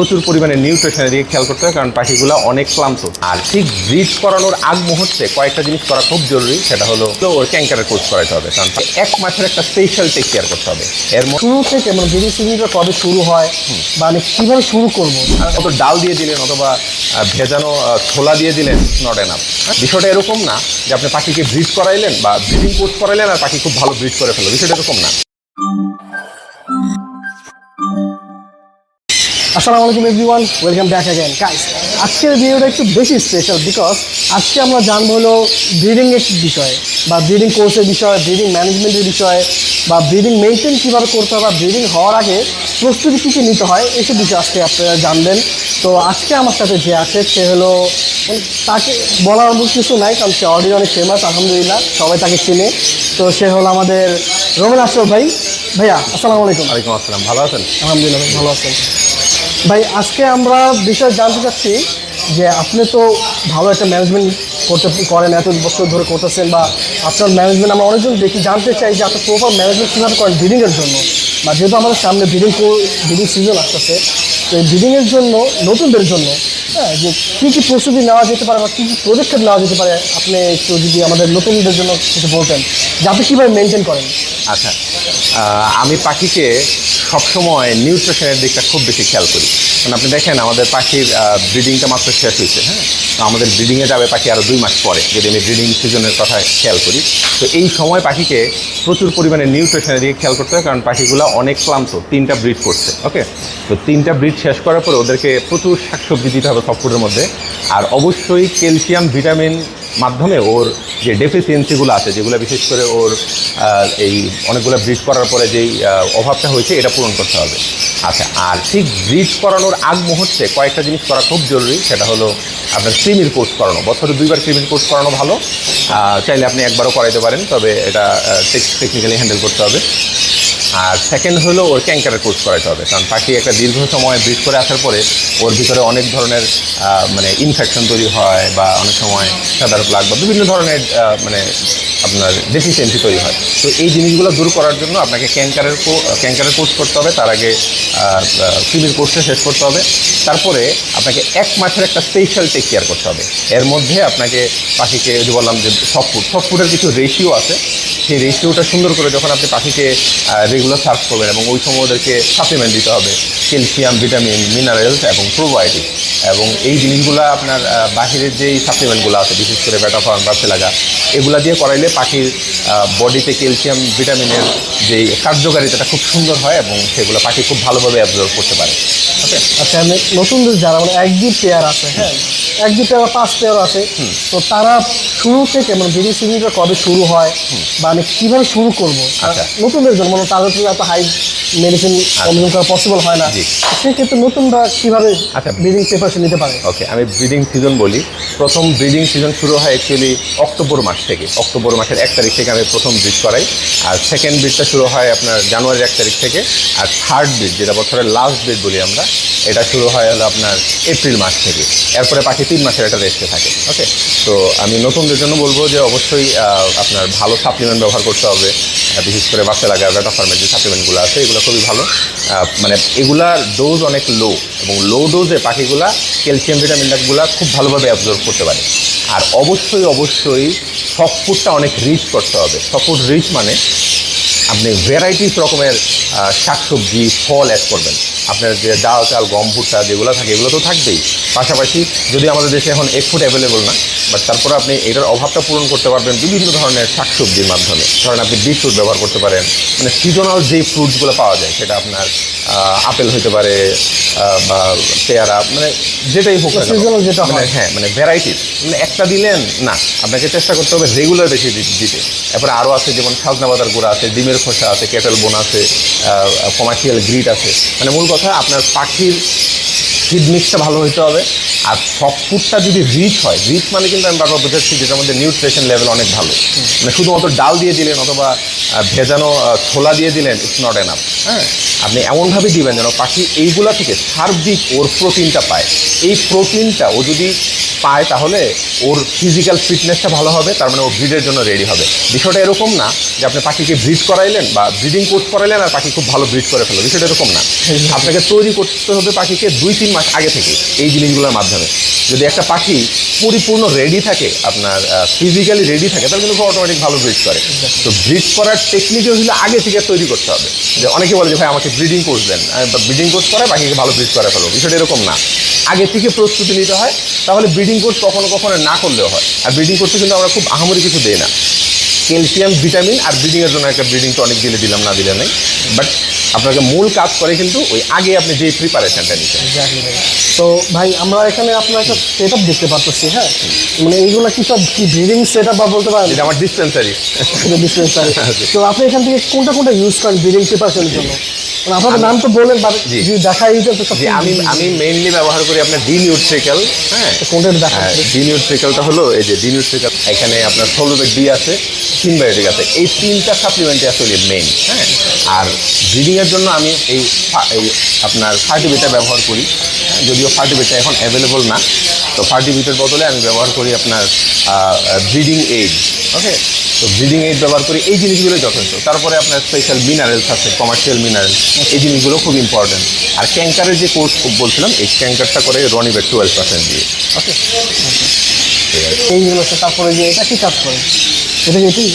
প্রচুর পরিমাণে নিউট্রিশনের দিকে খেয়াল করতে হবে, কারণ পাখিগুলো অনেক ক্লান্ত। আর ঠিক ব্রিজ করানোর আগ মুহূর্তে কয়েকটা জিনিস করা খুব জরুরি, সেটা হলো ওর ক্যাঙ্কারের কোর্স করাতে হবে, কারণ এক মাসের একটা স্পেশাল টেক কেয়ার করতে হবে। এর মধ্যে থেকে মানে সিজনটা কবে শুরু হয়, বা আমি কীভাবে শুরু করব অত ডাল দিয়ে দিলেন অথবা ভেজানো ছোলা দিয়ে দিলেন নট এনাফ বিষয়টা এরকম না যে আপনি পাখিকে ব্রিজ করাইলেন বা ব্রিডিং কোর্স করাইলেন আর পাখি খুব ভালো ব্রিজ করে ফেলল, বিষয়টা এরকম না। আসসালামু আলাইকুম everyone welcome back again guys আজকের ভিডিওটা একটু বেশি স্পেশাল বিকজ আজকে আমরা জানব হলো ব্রিডিং এর বিষয়ে বা ব্রিডিং কোর্সের বিষয়ে ব্রিডিং ম্যানেজমেন্টের বিষয়ে বা ব্রিডিং মেনটেন কীভাবে করতে হয় বা ব্রিডিং হওয়ার আগে প্রস্তুতি কী কী নিতে হয় এসব বিষয়ে আজকে আপনারা জানবেন। তো আজকে আমার সাথে যে আছে সে হলো মানে তাকে বলার মতো কিছু নাই কারণ সে অলরেডি অনেক ফেমাস আলহামদুলিল্লাহ সবাই তাকে চিনে। তো সে হলো আমাদের রোমেন আশরফ ভাই। ভাইয়া আসসালামু আলাইকুম ওয়ালাইকুম আসসালাম ভালো আছেন? আলহামদুলিল্লাহ ভাই, ভালো আছেন ভাই, আজকে আমরা বিষয় জানতে চাচ্ছি যে আপনি তো ভালো একটা ম্যানেজমেন্ট করতে করেন, এত বছর ধরে করতেছেন বা আপনার ম্যানেজমেন্ট আমরা অনেকজন দেখি, জানতে চাই যে আপনার প্রপার ম্যানেজমেন্ট কীভাবে করেন ব্রিডিংয়ের জন্য? বা যেহেতু আমাদের সামনে ব্রিডিং ব্রিডিং সিজন আসতেছে ব্রিডিংয়ের জন্য, নতুনদের জন্য হ্যাঁ যে কী কী প্রস্তুতি নেওয়া যেতে পারে বা কী কী পদক্ষেপ নেওয়া যেতে পারে, আপনি একটু যদি আমাদের নতুনদের জন্য কিছু বলতেন যে আপনি কীভাবে মেনটেন করেন? আচ্ছা আমি পাখিকে সবসময় নিউট্রিশনের দিকটা খুব বেশি খেয়াল করি। কারণ আপনি দেখেন, আমাদের পাখির ব্রিডিংটা মাত্র শেষ হয়েছে হ্যাঁ? তো আমাদের ব্রিডিংয়ে যাবে পাখি আরও দুই মাস পরে, যদি আমি ব্রিডিং সিজনের কথা খেয়াল করি। তো এই সময় পাখিকে প্রচুর পরিমাণে নিউট্রিশনের দিকে খেয়াল করতে হয় কারণ পাখিগুলো অনেক ক্লান্ত, তিনটা ব্রিড করছে ওকে তো তিনটা ব্রিড শেষ করার পরে ওদেরকে প্রচুর শাকসবজি দিতে হবে সফটফুডের মধ্যে। আর অবশ্যই ক্যালসিয়াম ভিটামিন মাধ্যমে ওর যে ডেফিসিয়েন্সিগুলো আছে, যেগুলো বিশেষ করে ওর এই অনেকগুলো ব্রিড করার পরে যেই অভাবটা হয়েছে, এটা পূরণ করতে হবে। আচ্ছা আর ঠিক ব্রিড করানোর আগ মুহূর্তে কয়েকটা জিনিস করা খুব জরুরি, সেটা হলো আপনার ক্রিমির কোর্স করানো। বছরে দুইবার ক্রিমির কোর্স করানো ভালো। চাইলে আপনি একবারও করাইতে পারেন, তবে এটা টেকনিক্যালি হ্যান্ডেল করতে হবে। আর সেকেন্ড হলো ওর ক্যাঙ্কারের কোর্স করাতে হবে। কারণ পাখি একটা দীর্ঘ সময় ব্রিড করে আসার পরে ওর ভিতরে অনেক ধরনের মানে ইনফেকশন তৈরি হয় বা অনেক সময় সাদার প্লাগ বা বিভিন্ন ধরনের মানে আপনার ডেফিসিয়েন্সি তৈরি হয়। তো এই জিনিসগুলো দূর করার জন্য আপনাকে ক্যাঙ্কারের ক্যাঙ্কারের কোর্স করতে হবে। তার আগে ক্রিমির কোর্সটা শেষ করতে হবে। তারপরে আপনাকে এক মাসের একটা স্পেশাল টেক কেয়ার করতে হবে। এর মধ্যে আপনাকে পাখিকে যদি বললাম যে সফট ফুড সফট ফুডের কিছু রেশিও আছে। সেই রেশিওটা সুন্দর করে যখন আপনি পাখিকে রেগুলার সার্ভ করবেন এবং ওই সময় ওদেরকে সাপ্লিমেন্ট দিতে হবে ক্যালসিয়াম ভিটামিন মিনারেলস এবং প্রোবায়োটিক এবং এই জিনিসগুলো আপনার বাহিরের যেই সাপ্লিমেন্টগুলো আছে, বিশেষ করে ব্যাটাফর্ম বা লাগা এগুলো দিয়ে করাইলে পাখির বডিতে ক্যালসিয়াম ভিটামিনের যে কার্যকারিতাটা খুব সুন্দর হয় এবং সেগুলো পাখি খুব ভালোভাবে অ্যাবজর্ভ করতে পারে। ওকে আচ্ছা আমি নতুনদের যারা মানে এক দুই পেয়ার আছে হ্যাঁ? এক দুই পেয়ার পাঁচ পেয়ার আছে। তো তারা শুরু থেকে মানে ব্রিডিং সিরিজটা কবে শুরু হয় বা আমি কীভাবে শুরু করব? আচ্ছা। নতুনদের জন্য মানে তাদের এত হাই মেডিসিন কনজিউম করা পসিবল হয় না। সেক্ষেত্রে নতুনরা কীভাবে আচ্ছা। ব্রিডিং প্রিপারেশন নিতে পারে? ওকে আমি ব্রিডিং সিজন বলি। প্রথম ব্রিডিং সিজন শুরু হয় অ্যাকচুয়ালি অক্টোবর মাস থেকে। অক্টোবর মাসের এক তারিখ থেকে আমি প্রথম ব্রিড করাই। আর সেকেন্ড ব্রিডটা শুরু হয় আপনার জানুয়ারির এক তারিখ থেকে। আর থার্ড ব্রিড যেটা বছরের লাস্ট ব্রিড বলি আমরা এটা শুরু হয় হলো আপনার এপ্রিল মাস থেকে। এরপরে পাখি তিন মাসের একটা রেস্টে থাকে। ওকে তো আমি নতুনদের জন্য বলব যে অবশ্যই আপনার ভালো সাপ্লিমেন্ট ব্যবহার করতে হবে। বিশেষ করে বাচ্চা লাগা ব্যাটা ফার্মের যে সাপ্লিমেন্টগুলো আছে এগুলো খুবই ভালো। মানে এগুলার ডোজ অনেক লো এবং লো ডোজে পাখিগুলা ক্যালসিয়াম ভিটামিনগুলা খুব ভালোভাবে অ্যাবজর্ভ করতে পারে। আর অবশ্যই অবশ্যই সফট অনেক রিচ করতে হবে। সফট রিচ মানে আপনি ভ্যারাইটিস রকমের শাকসবজি, ফল অ্যাড করবেন। আপনার যে ডাল, চাল, গম, ভুট্টা যেগুলো থাকে, এগুলো তো থাকবেই। পাশাপাশি যদি আমাদের দেশে এখন এক ফুড অ্যাভেলেবল না বাট তারপরে আপনি এটার অভাবটা পূরণ করতে পারবেন বিভিন্ন ধরনের শাকসবজির মাধ্যমে ধরেন আপনি বিটরুট ব্যবহার করতে পারেন মানে সিজনাল যে ফ্রুটসগুলো পাওয়া যায় সেটা আপনার আপেল হতে পারে বা পেয়ারা মানে যেটাই হোক। Seasonal যেটা মানে হয়। হ্যাঁ মানে ভ্যারাইটিস মানে একটা দিলেন না আপনাকে চেষ্টা করতে হবে রেগুলার বেশি দিতে এরপরে আরও আছে যেমন সাজনা বাদার গুঁড়া আছে ডিমের খোসা আছে কেটেল বোন আছে কমার্শিয়াল গ্রিড আছে মানে মূল কথা আপনার পাখির ফিড মিক্সটা ভালো হইতে হবে। আর সব যদি রিচ হয় রিচ মানে কিন্তু আমি বারবার বোঝাচ্ছি যেটার মধ্যে নিউট্রিশন লেভেল অনেক ভালো। মানে শুধুমাত্র ডাল দিয়ে দিলেন অথবা ভেজানো ছোলা দিয়ে দিলেন ইটস নট এনাফ হ্যাঁ? আপনি এমনভাবে দিবেন যেন পাখি এইগুলা থেকে সার্বিক ওর প্রোটিনটা পায়। এই প্রোটিনটা ও যদি পায় তাহলে ওর ফিজিক্যাল ফিটনেসটা ভালো হবে তার মানে ও ব্রিডের জন্য রেডি হবে। বিষয়টা এরকম না যে আপনি পাখিকে ব্রিড করাইলেন বা ব্রিডিং কোর্স করাইলেন আর পাখি খুব ভালো ব্রিড করে ফেলল বিষয়টা এরকম না। আপনাকে তৈরি করতে হবে পাখিকে দুই তিন মাস আগে থেকে এই জিনিসগুলোর মাধ্যমে। যদি একটা পাখি পরিপূর্ণ রেডি থাকে আপনার ফিজিক্যালি রেডি থাকে তাহলে কিন্তু অটোমেটিক ভালো ব্রিড করে। তো ব্রিড করার টেকনিকও হলে আগে থেকে তৈরি করতে হবে। যে অনেকে বলে যে ভাই আমাকে ব্রিডিং কোর্স দেন। ব্রিডিং কোর্স করে পাখিকে ভালো ব্রিড করে ফেলব। বিষয়টা এরকম না। আগে থেকে প্রস্তুতি নিতে হয় তাহলে ব্রিডিং কোর্স কখনো কখনো না করলেও হয়। আর ব্রিডিং কোর্সে কিন্তু আমরা খুব আহামরি কিছু দিই না। ক্যালসিয়াম ভিটামিন আর ব্রিডিংয়ের জন্য একটা ব্রিডিং টনিক দিলে দিলাম না দিলে নেই। বাট আপনাকে মূল কাজ করে কিন্তু ওই আগে আপনি যে প্রিপারেশনটা নিচ্ছেন তো ভাই আমরা এখানে আপনার একটা সেট আপ দেখতে পারতেছি হ্যাঁ? মানে এইগুলো কি সব কি ব্রিডিং সেট আপ বা বলতে পারেন? এটা আমার ডিসপেন্সারি ডিসপেন্সারি তো আপনি এখান থেকে কোনটা কোনটা ইউজ করেন ব্রিডিং প্রিপারেশনের জন্য? আপনাদের নাম তো বললেন বা জি। দেখাই তো আমি আমি মেইনলি ব্যবহার করি আপনার ডি নিউট্রিক্যাল হ্যাঁ? কোনটা দেখা ডি নিউট্রিক্যালটা হলো এই যে ডি নিউট্রিক্যাল এখানে আপনার ষোলোবেগ ডি আছে সিনবায়োটিক আছে। এই তিনটা সাপ্লিমেন্টই আসলে মেইন হ্যাঁ? আর ব্রিডিংয়ের জন্য আমি এই এই আপনার ফার্টিভিটা ব্যবহার করি হ্যাঁ, যদিও ফার্টিভিটা এখন অ্যাভেলেবল না তো ফার্টিভিটার বদলে আমি ব্যবহার করি আপনার ব্রিডিং এইড ওকে তো ব্রিডিং এইড ব্যবহার করি, এই জিনিসগুলো যথেষ্ট। তারপরে আপনার স্পেশাল মিনারেলস আছে কমার্শিয়াল মিনারেলস এই জিনিসগুলো খুব ইম্পর্টেন্ট আর ক্যাঙ্কারের যে কোর্স বলছিলাম, এই ক্যাঙ্কারটা করে রনি রনিবের টুয়েলভ পার্সেন্ট দিয়ে। ওকে এইগুলো তারপরে যে এটা কি কাজ করে? এটা কি?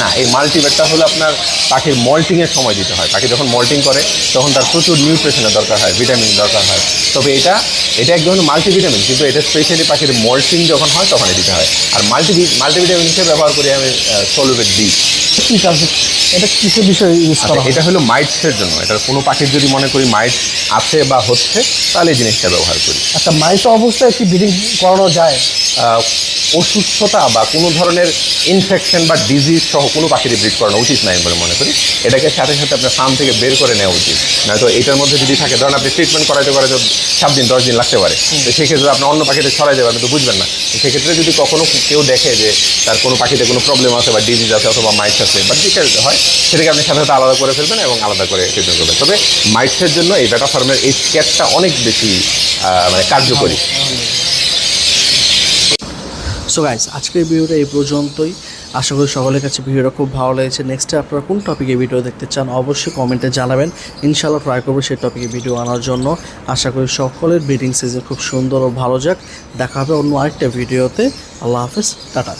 না এই মাল্টিভেটটা হলো আপনার পাখির মল্টিংয়ের সময় দিতে হয়। পাখি যখন মল্টিং করে তখন তার প্রচুর নিউট্রিশনের দরকার হয় ভিটামিন দরকার হয়। তবে এটা এটা এক ধরনের মাল্টিভিটামিন কিন্তু এটা স্পেশালি পাখির মল্টিং যখন হয় তখনই দিতে হয়। আর মাল্টি মাল্টিভিটামিন হিসেবে ব্যবহার করি আমি সলুবেট দিই কি কাজ? এটা কিসের বিষয় ইউজ করা এটা হলো মাইটসের জন্য। এটা কোনো পাখির যদি মনে করি মাইট আছে বা হচ্ছে তাহলে এই জিনিসটা ব্যবহার করি। আচ্ছা মাইট অবস্থায় কি ব্রিডিং করানো যায়? অসুস্থতা বা কোনো ধরনের ইনফেকশন বা ডিজিজ সহ কোনো পাখির ব্রিড করানো উচিত নাই বলে মনে করি। এটাকে সাথে সাথে আপনার ফার্ম থেকে বের করে নেওয়া উচিত। নয়তো এটার মধ্যে যদি থাকে ধরুন আপনি ট্রিটমেন্ট করাইতে করাইতে সাত দিন দশ দিন লাগতে পারে। তো সেক্ষেত্রে আপনি অন্য পাখিতে ছড়াই যাবে আপনি তো বুঝবেন না। তো সেক্ষেত্রে যদি কখনো কেউ দেখে যে তার কোনো পাখিতে কোনো প্রবলেম আছে বা ডিজিজ আছে অথবা মাইটস আছে বা যেটা হয় সেটাকে আপনি সাথে সাথে আলাদা করে ফেলবেন এবং আলাদা করে ট্রিটমেন্ট করবেন। তবে মাইটসের জন্য এই বেটা ফার্মের এই স্ক্যাটটা অনেক বেশি মানে কার্যকরী। সো গাইস আজকের ভিডিওটা এই পর্যন্তই। আশা করি সকলের কাছে ভিডিওটা খুব ভালো লেগেছে। নেক্সটে আপনারা কোন টপিকে ভিডিও দেখতে চান, অবশ্যই কমেন্টে জানাবেন। ইনশাআল্লাহ ট্রাই করব সেই টপিকে ভিডিও আনার জন্য। আশা করি সকলের ব্রিডিং সিজন খুব সুন্দর ও ভালো যাক। দেখা হবে অন্য আরেকটা ভিডিওতে আল্লাহ হাফেজ, টাটা।